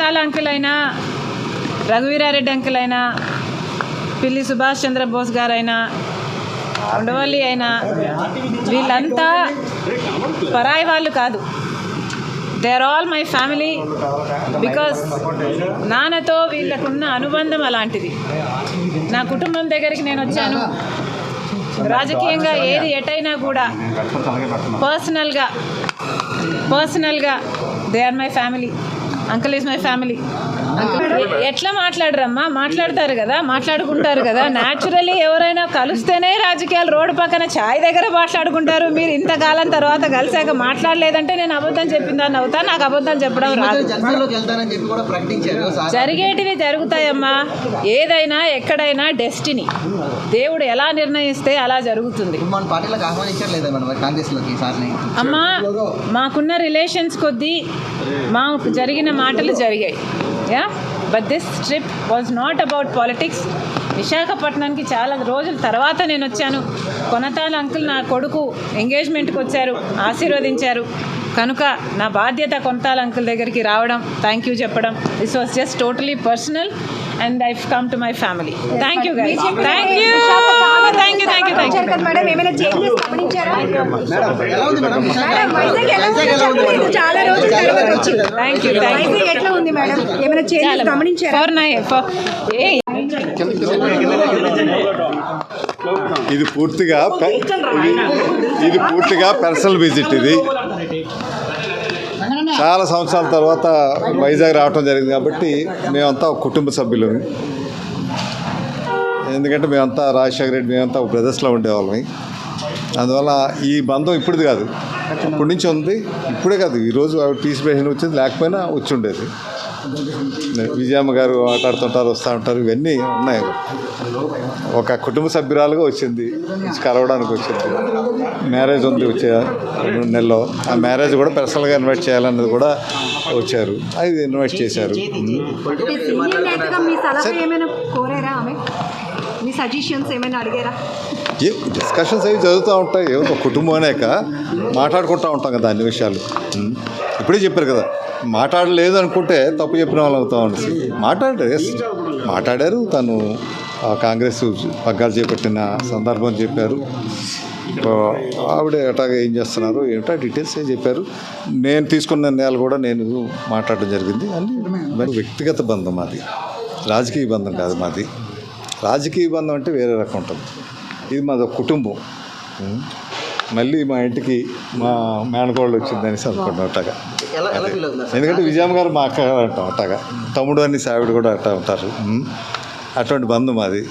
Konathala uncle అయినా Raghuveera Reddy uncle అయినా పిల్లి సుభాష్ చంద్రబోస్ గారైనా ఉండవల్లి అయినా వీళ్ళంతా పరాయి వాళ్ళు కాదు. They are all my family because నాన్నతో వీళ్ళకున్న అనుబంధం అలాంటిది. నా కుటుంబం దగ్గరికి నేను వచ్చాను. రాజకీయంగా ఏది ఎటైనా కూడా పర్సనల్గా పర్సనల్గా they are my family uncle is my family ఎట్లా మాట్లాడరమ్మా? మాట్లాడతారు కదా మాట్లాడుకుంటారు కదా. న్యాచురలీ ఎవరైనా కలిస్తేనే రాజకీయాలు రోడ్డు పక్కన ఛాయ్ దగ్గర మాట్లాడుకుంటారు. మీరు ఇంతకాలం తర్వాత కలిసాక మాట్లాడలేదంటే నేను అబద్ధం చెప్పిందని అవుతా నాకు అబద్ధం చెప్పడం రాదు. జరిగేటివి జరుగుతాయమ్మా. ఏదైనా ఎక్కడైనా డెస్టినీ. దేవుడు ఎలా నిర్ణయిస్తే అలా జరుగుతుంది. అమ్మా మాకున్న రిలేషన్స్ కొద్దీ మాకు జరిగిన మాటలు జరిగాయి. Yeah but this trip was not about politics విశాఖపట్నానికి చాలా రోజుల తర్వాత నేను వచ్చాను. కొనతాల అంకుల్ నా కొడుకు ఎంగేజ్మెంట్కి వచ్చారు. ఆశీర్వదించారు. కనుక నా బాధ్యత కొనతాల అంకుల్ దగ్గరికి రావడం థ్యాంక్ యూ చెప్పడం. This was just totally personal and I come to my family thank you guys thank you thank you thank you thank you madam ఏమైనా చేంజెస్ గమనించారా? మేడం వైజాగ్ ఎలా ఉందో? చాలా రోజుల తర్వాత వచ్చింది. Thank you thank you Vizag ఎట్లా ఉంది మేడం? ఏమైనా చేంజెస్ గమనించారా? ఫర్ నై ఫర్ ఏ ఇది పూర్తిగా ఇది పూర్తిగా పర్సనల్ విజిట్ ఇది. చాలా సంవత్సరాల తర్వాత వైజాగ్ రావటం జరిగింది కాబట్టి మేమంతా ఒక కుటుంబ సభ్యులు ఎందుకంటే మేమంతా రాజశేఖర రెడ్డి మేమంతా బ్రదర్స్లో ఉండేవాళ్ళం. అందువల్ల ఈ బంధం ఇప్పటిది కాదు. ఇప్పటి నుంచి ఉంది. ఇప్పుడే కాదు. ఈరోజు ఆవిడ తీసిపేషన్ వచ్చింది. లేకపోయినా వచ్చి ఉండేది. విజయమ్మ గారు మాట్లాడుతుంటారు వస్తూ ఉంటారు ఇవన్నీ ఉన్నాయి. ఒక కుటుంబ సభ్యురాలుగా వచ్చింది కలవడానికి వచ్చింది. మ్యారేజ్ ఉంది వచ్చే రెండు నెలలో. ఆ మ్యారేజ్ కూడా పర్సనల్గా ఇన్వైట్ చేయాలన్నది కూడా వచ్చారు. అది ఇన్వైట్ చేశారు. డిస్కషన్స్ అవి జరుగుతూ ఉంటాయి. ఏదో ఒక కుటుంబం అనేక మాట్లాడుకుంటూ ఉంటాం కదా అన్ని విషయాలు. ఇప్పుడే చెప్పారు కదా మాట్లాడలేదు అనుకుంటే తప్పు చెప్పిన వాళ్ళు అవుతాం అనేసి మాట్లాడారు. Yes. మాట్లాడారు. తను కాంగ్రెస్ పగ్గాలు చేపట్టిన సందర్భం చెప్పారు. ఆవిడ ఎటాగా ఏం చేస్తున్నారు? ఏమిటో? డీటెయిల్స్ ఏం చెప్పారు? నేను తీసుకున్న నిర్ణయాలు కూడా నేను మాట్లాడడం జరిగింది. అన్ని మరి వ్యక్తిగత బంధం మాది. రాజకీయ బంధం కాదు మాది. రాజకీయ బంధం అంటే వేరే రకం ఉంటుంది. ఇది మాది ఒక కుటుంబం. మళ్ళీ మా ఇంటికి మా మేనకోళ్ళు వచ్చిందని అనుకుంటాం ఎందుకంటే విజయమ్మ గారు మా అక్క అంటాం అట్టగా. తమ్ముడు అని సావిడ కూడా అట్టా ఉంటారు. అటువంటి బంధం మాది.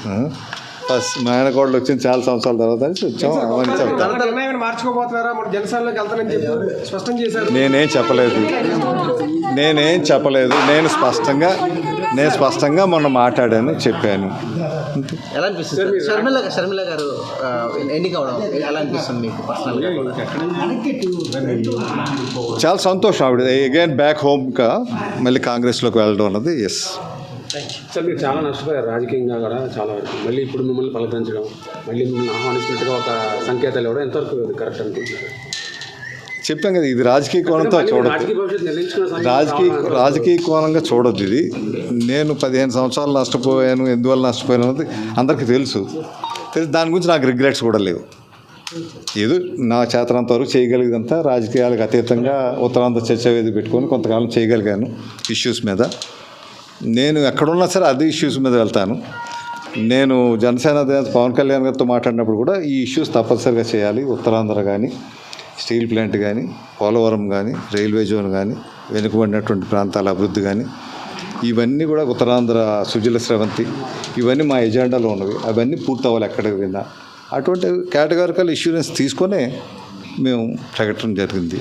మా ఆయనకోళ్ళు వచ్చింది చాలా సంవత్సరాల తర్వాత వచ్చాం అవన్నీ చెప్తాను నేనేం చెప్పలేదు. నేనేం చెప్పలేదు. నేను స్పష్టంగా నేను స్పష్టంగా మొన్న మాట్లాడాను చెప్పాను. ఎలా అనిపిస్తుంది? షర్మిల షర్మిల గారు ఎన్నిక అవడం ఎలా అనిపిస్తుంది మీకు పర్సనల్గా? కూడా? చాలా సంతోషం ఆవిడ. అగైన్ బ్యాక్ హోమ్గా మళ్ళీ కాంగ్రెస్లోకి వెళ్ళడం అన్నది ఎస్ సార్ మీరు చాలా నష్టపోయారు. రాజకీయంగా కూడా చాలా వరకు. మళ్ళీ ఇప్పుడు మిమ్మల్ని పలకరించడం మళ్ళీ మిమ్మల్ని ఆహ్వానిస్తున్నట్టుగా ఒక సంకేతాలు ఇవ్వడం ఎంతవరకు కరెక్ట్ అనుకుంటున్నారు? చెప్పాం కదా ఇది రాజకీయ కోణంతో చూడద్దు. రాజకీయ రాజకీయ కోణంగా చూడొద్దు ఇది. నేను పదిహేను సంవత్సరాలు నష్టపోయాను ఎందువల్ల నష్టపోయాను అన్నది అందరికీ తెలుసు. తెలుసు దాని గురించి నాకు రిగ్రెట్స్ కూడా లేవు. ఏదో నా చేతనంత వరకు చేయగలిగంతా రాజకీయాలకు అతీతంగా ఉత్తరాంధ్ర చర్చ వేది పెట్టుకొని కొంతకాలం చేయగలిగాను ఇష్యూస్ మీద. నేను ఎక్కడున్నా సరే అదే ఇష్యూస్ మీద వెళ్తాను. నేను జనసేన అధినేత పవన్ కళ్యాణ్ గారితో మాట్లాడినప్పుడు కూడా ఈ ఇష్యూస్ తప్పనిసరిగా చేయాలి. ఉత్తరాంధ్ర కానీ స్టీల్ ప్లాంట్ కానీ పోలవరం కానీ రైల్వే జోన్ కానీ వెనుకబడినటువంటి ప్రాంతాల అభివృద్ధి కానీ ఇవన్నీ కూడా ఉత్తరాంధ్ర సుజల స్రవంతి ఇవన్నీ మా ఎజెండాలో ఉన్నవి. అవన్నీ పూర్తవ్వాలి ఎక్కడికి విన్నా అటువంటి కేటగారికల్ ఇష్యూరెన్స్ తీసుకొనే మేము ప్రకటన జరిగింది.